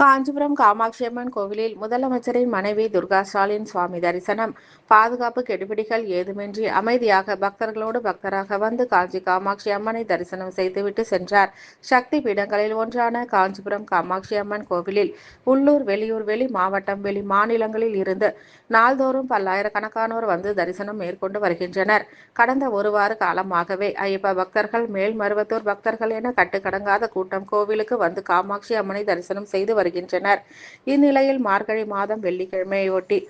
காஞ்சிபுரம் காமாட்சியம்மன் கோவிலில் முதலமைச்சரின் மனைவி துர்கா ஸ்டாலின் சுவாமி தரிசனம். பாதுகாப்பு கெடுபிடிகள் ஏதுமின்றி அமைதியாக பக்தர்களோடு பக்தராக வந்து காஞ்சி காமாட்சி அம்மனை தரிசனம் செய்துவிட்டு சென்றார். சக்தி பீடங்களில் ஒன்றான காஞ்சிபுரம் காமாட்சி அம்மன் கோவிலில் உள்ளூர் வெளியூர் வெளி மாவட்டம் வெளி மாநிலங்களில் இருந்து நாள்தோறும் பல்லாயிரக்கணக்கானோர் வந்து தரிசனம் மேற்கொண்டு வருகின்றனர். கடந்த ஒரு வார காலமாகவே ஐயப்ப பக்தர்கள் மேல்மருவத்தூர் பக்தர்கள் என கட்டுக்கடங்காத கூட்டம் கோவிலுக்கு வந்து காமாட்சி அம்மனை தரிசனம் செய்து வருகின்றனர். இந்நிலையில் மார்கழி மாதம் வெள்ளிக்கிழமையொட்டி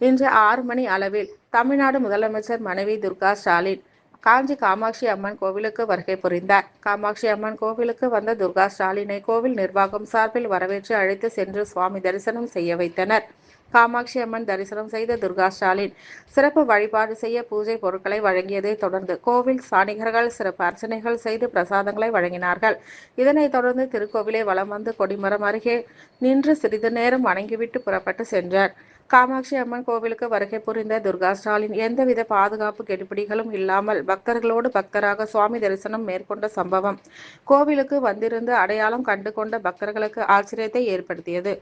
இன்று ஆறு மணி அளவில் தமிழ்நாடு முதலமைச்சர் மனைவி துர்கா ஸ்டாலின் காஞ்சி காமாட்சி அம்மன் கோவிலுக்கு வருகை புரிந்தார். காமாட்சி அம்மன் கோவிலுக்கு வந்த துர்கா ஸ்டாலினை கோவில் நிர்வாகம் சார்பில் வரவேற்று அழைத்து சென்று சுவாமி தரிசனம் செய்ய வைத்தனர். காமாட்சி அம்மன் தரிசனம் செய்த துர்கா ஸ்டாலின் சிறப்பு வழிபாடு செய்ய பூஜை பொருட்களை வழங்கியதை தொடர்ந்து கோவில் சாணிகர்கள் சிறப்பு அர்ச்சனைகள் செய்து பிரசாதங்களை வழங்கினார்கள். இதனைத் தொடர்ந்து திருக்கோவிலை வலம் வந்து கொடிமரம் அருகே நின்று சிறிது நேரம் வணங்கிவிட்டு புறப்பட்டு சென்றார். காமாட்சி அம்மன் கோவிலுக்கு வருகை புரிந்த துர்கா ஸ்டாலின் எந்தவித பாதுகாப்பு கெடுபிடிகளும் இல்லாமல் பக்தர்களோடு பக்தராக சுவாமி தரிசனம் மேற்கொண்ட சம்பவம். கோவிலுக்கு வந்திருந்து அடையாளம் கண்டு கொண்ட பக்தர்களுக்கு ஆச்சரியத்தை ஏற்படுத்தியது.